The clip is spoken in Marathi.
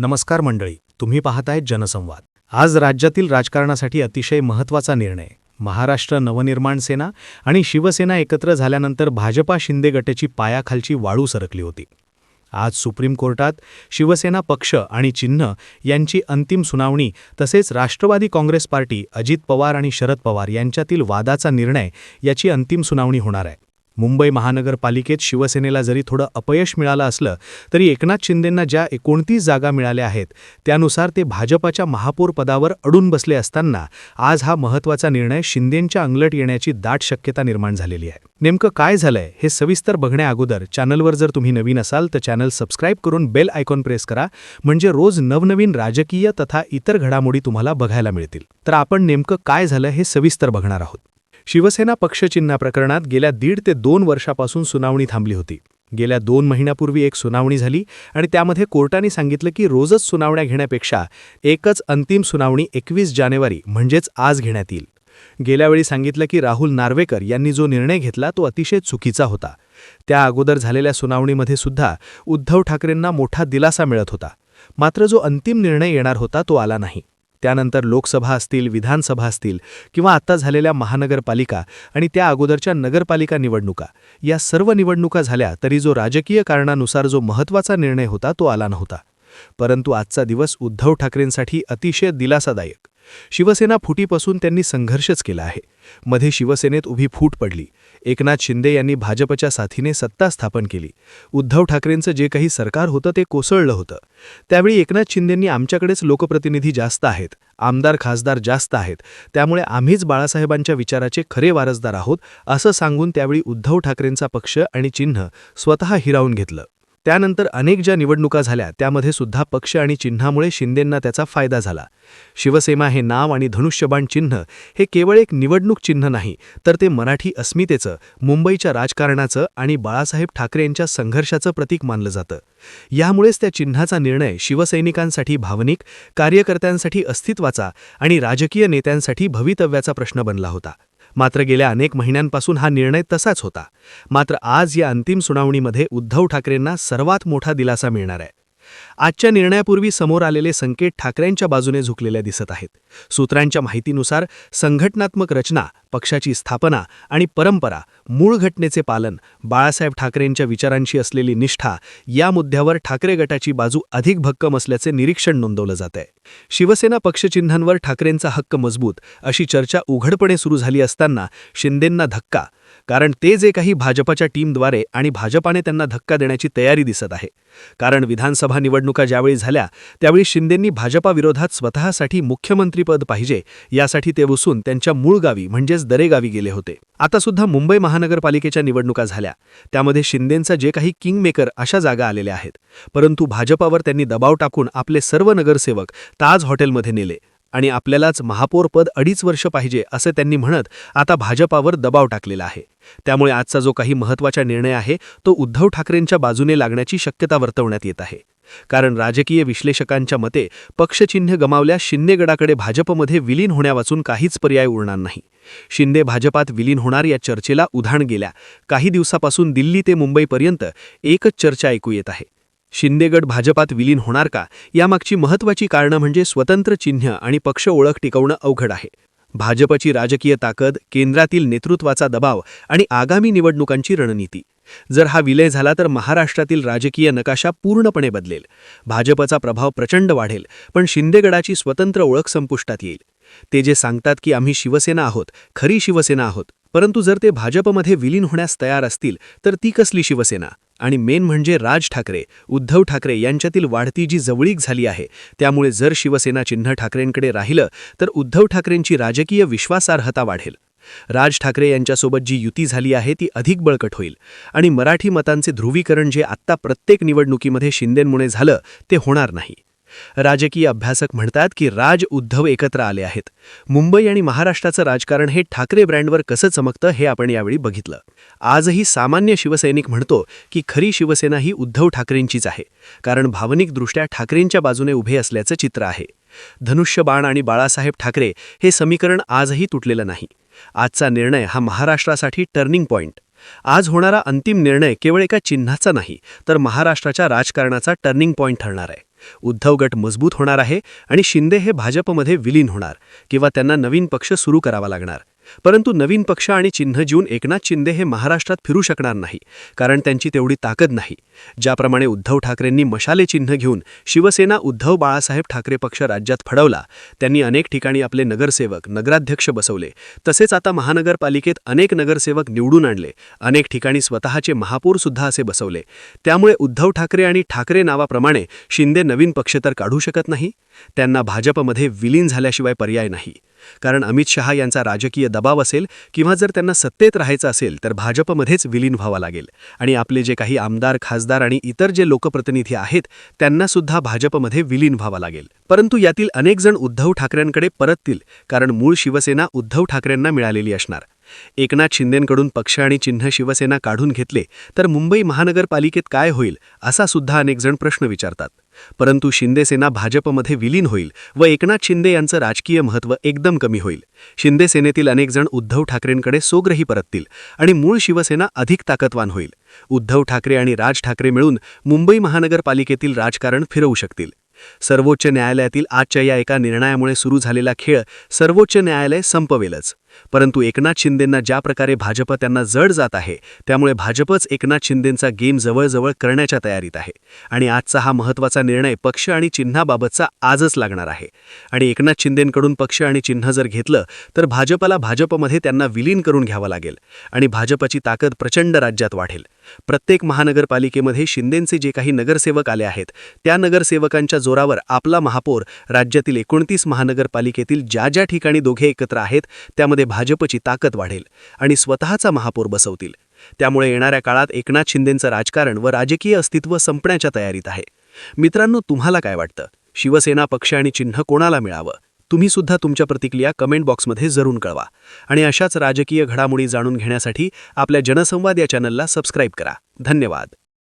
नमस्कार मंडळी तुम्ही पाहताय जनसंवाद. आज राज्यातील राजकारणासाठी अतिशय महत्त्वाचा निर्णय. महाराष्ट्र नवनिर्माण सेना आणि शिवसेना एकत्र झाल्यानंतर भाजपा शिंदे गटाची पायाखालची वाळू सरकली होती. आज सुप्रीम कोर्टात शिवसेना पक्ष आणि चिन्ह यांची अंतिम सुनावणी तसेच राष्ट्रवादी काँग्रेस पार्टी अजित पवार आणि शरद पवार यांच्यातील वादाचा निर्णय याची अंतिम सुनावणी होणार आहे. मुंबई महानगरपालिकेत शिवसेनेला जरी थोडं अपयश मिळालं असलं तरी एकनाथ शिंदेंना ज्या एकोणतीस जागा मिळाल्या आहेत त्यानुसार ते भाजपाच्या महापौर पदावर अडून बसले असताना आज हा महत्त्वाचा निर्णय शिंदेंच्या अंगलट येण्याची दाट शक्यता निर्माण झालेली आहे. नेमकं काय झालंय हे सविस्तर बघण्याअगोदर चॅनलवर जर तुम्ही नवीन असाल तर चॅनल सबस्क्राईब करून बेल आयकॉन प्रेस करा म्हणजे रोज नवनवीन राजकीय तथा इतर घडामोडी तुम्हाला बघायला मिळतील. तर आपण नेमकं काय झालं हे सविस्तर बघणार आहोत. शिवसेना पक्षचिन्हा प्रकरणात गेल्या दीड ते दोन वर्षापासून सुनावणी थांबली होती. गेल्या दोन महिन्यापूर्वी एक सुनावणी झाली आणि त्यामध्ये कोर्टाने सांगितलं की रोजच सुनावण्या घेण्यापेक्षा एकच अंतिम सुनावणी एकवीस जानेवारी म्हणजेच आज घेण्यात येईल. गेल्यावेळी सांगितलं की राहुल नार्वेकर यांनी जो निर्णय घेतला तो अतिशय चुकीचा होता. त्या अगोदर झालेल्या सुनावणीमध्ये सुद्धा उद्धव ठाकरेंना मोठा दिलासा मिळत होता. मात्र जो अंतिम निर्णय येणार होता तो आला नाही. त्यानंतर लोकसभा असतील विधानसभा असतील किंवा आत्ता झालेल्या महानगरपालिका आणि त्या अगोदरच्या नगरपालिका निवडणुका या सर्व निवडणुका झाल्या तरी जो राजकीय कारणानुसार जो महत्त्वाचा निर्णय होता तो आला नव्हता. परंतु आजचा दिवस उद्धव ठाकरेंसाठी अतिशय दिलासादायक. शिवसेना फुटीपासून त्यांनी संघर्षच केला आहे. मध्ये शिवसेनेत उभी फूट पडली. एकनाथ शिंदे यांनी भाजपच्या साथीने सत्ता स्थापन केली. उद्धव ठाकरेंचं जे काही सरकार होतं ते कोसळलं होतं. त्यावेळी एकनाथ शिंदेंनी आमच्याकडेच लोकप्रतिनिधी जास्त आहेत. आमदार खासदार जास्त आहेत. त्यामुळे आम्हीच बाळासाहेबांच्या विचाराचे खरे वारसदार आहोत असं सांगून त्यावेळी उद्धव ठाकरेंचा पक्ष आणि चिन्ह स्वतः हिरावून घेतलं. त्यानंतर अनेक ज्या निवडणुका झाल्या त्यामध्ये सुद्धा पक्ष आणि चिन्हामुळे शिंदेंना त्याचा फायदा झाला. शिवसेना हे नाव आणि धनुष्यबाण चिन्ह हे केवळ एक निवडणूक चिन्ह नाही तर ते मराठी अस्मितेचं मुंबईच्या राजकारणाचं आणि बाळासाहेब ठाकरे यांच्या संघर्षाचं प्रतीक मानलं जातं. यामुळेच त्या चिन्हाचा निर्णय शिवसैनिकांसाठी भावनिक कार्यकर्त्यांसाठी अस्तित्वाचा आणि राजकीय नेत्यांसाठी भवितव्याचा प्रश्न बनला होता. मात्र गेल्या अनेक महिन्यांपासून हा निर्णय तसाच होता. मात्र आज या अंतिम सुनावणीमध्ये उद्धव ठाकरेंना सर्वात मोठा दिलासा मिळणार आहे. आजच्या निर्णयापूर्वी समोर आलेले संकेत ठाकरेंच्या बाजूने झुकलेल्या दिसत आहेत. सूत्रांच्या माहितीनुसार संघटनात्मक रचना पक्षाची स्थापना आणि परंपरा मूळ घटनेचे पालन बाळासाहेब ठाकरेंच्या विचारांशी असलेली निष्ठा या मुद्द्यावर ठाकरे गटाची बाजू अधिक भक्कम असल्याचे निरीक्षण नोंदवलं जात आहे शिवसेना पक्षचिन्हांवर ठाकरेंचा हक्क मजबूत अशी चर्चा उघडपणे सुरू झाली असताना शिंदेंना धक्का कारण ते जे काही भाजपाच्या टीमद्वारे आणि भाजपाने त्यांना धक्का देण्याची तयारी दिसत आहे. कारण विधानसभा निवडणुका ज्यावेळी झाल्या त्यावेळी शिंदेंनी भाजपाविरोधात स्वतःसाठी मुख्यमंत्रीपद पाहिजे यासाठी ते बसून त्यांच्या मूळ गावी म्हणजे काँग्रेस दरेगावी गेले होते. आता सुद्धा मुंबई महानगरपालिकेच्या निवडणुका झाल्या. त्यामध्ये शिंदेंचा जे काही किंगमेकर अशा जागा आलेल्या आहेत. परंतु भाजपावर त्यांनी दबाव टाकून आपले सर्व नगरसेवक ताज हॉटेलमध्ये नेले. आणि आपल्यालाच महापौरपद अडीच वर्ष पाहिजे असे त्यांनी म्हणत आता भाजपावर दबाव टाकलेला आहे. त्यामुळे आजचा जो काही महत्त्वाचा निर्णय आहे तो उद्धव ठाकरेंच्या बाजूने लागण्याची शक्यता वर्तवण्यात येत आहे. कारण राजकीय विश्लेषकांच्या मते पक्षचिन्ह गमावल्यास शिंदेगडाकडे भाजपमध्ये विलीन होण्यावाचून काहीच पर्याय उरणार नाही. शिंदे भाजपात विलीन होणार या चर्चेला उधाण गेल्या. काही दिवसापासून दिल्ली ते मुंबईपर्यंत एकच चर्चा ऐकू येत आहे. शिंदेगड भाजपात विलीन होणार का? यामागची महत्त्वाची कारणं म्हणजे स्वतंत्र चिन्ह आणि पक्ष ओळख टिकवणं अवघड आहे. भाजपची राजकीय ताकद केंद्रातील नेतृत्वाचा दबाव आणि आगामी निवडणुकांची रणनीती. जर हा विलय झाला तर महाराष्ट्रातील राजकीय नकाशा पूर्णपणे बदलेल. भाजपचा प्रभाव प्रचंड वाढेल पण शिंदेगडाची स्वतंत्र ओळख संपुष्टात येईल. ते जे सांगतात की आम्ही शिवसेना आहोत खरी शिवसेना आहोत परंतु जर ते भाजपमध्ये विलीन होण्यास तयार असतील तर ती कसली शिवसेना? आणि मेन म्हणजे राज ठाकरे उद्धव ठाकरे यांच्यातील वाढती जी जवळीक झाली आहे त्यामुळे जर शिवसेना चिन्ह ठाकरेंकडे राहिलं तर उद्धव ठाकरेंची राजकीय विश्वासार्हता वाढेल. राज ठाकरे यांच्यासोबत जी युती झाली आहे ती अधिक बळकट होईल. आणि मराठी मतांचे ध्रुवीकरण जे आत्ता प्रत्येक निवडणुकीमध्ये शिंदेंमुळे झालं ते होणार नाही. राजकीय अभ्यासक म्हणतात की राज उद्धव एकत्र आले आहेत. मुंबई आणि महाराष्ट्राचं राजकारण हे ठाकरे ब्रँडवर कसं चमकतं हे आपण यावेळी बघितलं. आजही सामान्य शिवसैनिक म्हणतो की खरी शिवसेना ही उद्धव ठाकरेंचीच आहे. कारण भावनिकदृष्ट्या ठाकरेंच्या बाजूने उभे असल्याचं चित्र आहे. धनुष्यबाण आणि बाळासाहेब ठाकरे हे समीकरण आजही तुटलेलं नाही. आजचा निर्णय हा महाराष्ट्रासाठी टर्निंग पॉइंट. आज होणारा अंतिम निर्णय केवळ एका चिन्हाचा नाही तर महाराष्ट्राच्या राजकारणाचा टर्निंग पॉइंट ठरणार आहे. उद्धव गट मजबूत होणार आहे आणि शिंदे हे भाजपमध्ये विलीन होणार किंवा त्यांना नवीन पक्ष सुरू करावा लागणार. परंतु नवीन पक्ष आणि चिन्ह जीवन एकनाथ शिंदे हे महाराष्ट्रात फिरू शकणार नाही कारण त्यांची तेवढी ताकद नाही. ज्याप्रमाणे उद्धव ठाकरेंनी मशाले चिन्ह घेऊन शिवसेना उद्धव बाळासाहेब ठाकरे पक्ष राज्यात फडवला त्यांनी अनेक ठिकाणी आपले नगरसेवक नगराध्यक्ष बसवले. तसेच आता महानगरपालिकेत अनेक नगरसेवक निवडून आणले अनेक ठिकाणी स्वतःचे महापौर सुद्धा असे बसवले. त्यामुळे उद्धव ठाकरे आणि ठाकरे नावाप्रमाणे शिंदे नवीन पक्ष तर काढू शकत नाही? त्यांना भाजपमध्ये विलीन झाल्याशिवाय पर्याय नाही. कारण अमित शहा यांचा राजकीय दबाव असेल किंवा जर त्यांना सत्तेत राहायचं असेल तर भाजपमध्येच विलीन व्हावं लागेल. आणि आपले जे काही आमदार खासदार आणि इतर जे लोकप्रतिनिधी आहेत त्यांना सुद्धा भाजपमध्ये विलीन व्हावं लागेल. परंतु यातील अनेक जण उद्धव ठाकरेंकडे परततील कारण मूळ शिवसेना उद्धव ठाकरेंना मिळालेली असणार. एकनाथ शिंदेंकडून पक्ष आणि चिन्ह शिवसेना काढून घेतले तर मुंबई महानगरपालिकेत काय होईल असा सुद्धा अनेकजण प्रश्न विचारतात. परंतु शिंदेसेना भाजपमध्ये विलीन होईल व एकनाथ शिंदे यांचं राजकीय महत्त्व एकदम कमी होईल. शिंदेसेनेतील अनेक जण उद्धव ठाकरेंकडे सोग्रही परततील आणि मूळ शिवसेना अधिक ताकदवान होईल. उद्धव ठाकरे आणि राज ठाकरे मिळून मुंबई महानगरपालिकेतील राजकारण फिरवू शकतील. सर्वोच्च न्यायालयातील आजच्या या एका निर्णयामुळे सुरू झालेला खेळ सर्वोच्च न्यायालय संपवेलच. परंतु एकनाथ शिंदेंना ज्या प्रकारे भाजप त्यांना जड जात आहे त्यामुळे भाजपच एकनाथ शिंदेंचा गेम जवळजवळ करण्याच्या तयारीत आहे. आणि आजचा हा महत्त्वाचा निर्णय पक्ष आणि चिन्हाबाबतचा आजच लागणार आहे. आणि एकनाथ शिंदेंकडून पक्ष आणि चिन्ह जर घेतलं तर भाजपला भाजपमध्ये त्यांना विलीन करून घ्यावं लागेल आणि भाजपची ताकद प्रचंड राज्यात वाढेल. प्रत्येक महानगरपालिकेमध्ये शिंदेंचे जे काही नगरसेवक आले आहेत त्या नगरसेवकांच्या जोरावर आपला महापौर राज्यातील एकोणतीस महानगरपालिकेतील ज्या ज्या ठिकाणी दोघे एकत्र आहेत त्यामध्ये भाजपची ताकद वाढेल आणि स्वतःचा महापौर बसवतील. त्यामुळे येणाऱ्या काळात एकनाथ शिंदेंचं राजकारण व राजकीय अस्तित्व संपण्याच्या तयारीत आहे. मित्रांनो तुम्हाला काय वाटतं? शिवसेना पक्ष आणि चिन्ह कोणाला मिळावं? तुम्ही सुद्धा तुमच्या प्रतिक्रिया कमेंट बॉक्समध्ये जरूर कळवा. आणि अशाच राजकीय घडामोडी जाणून घेण्यासाठी आपल्या जनसंवाद या चॅनलला सबस्क्राईब करा. धन्यवाद.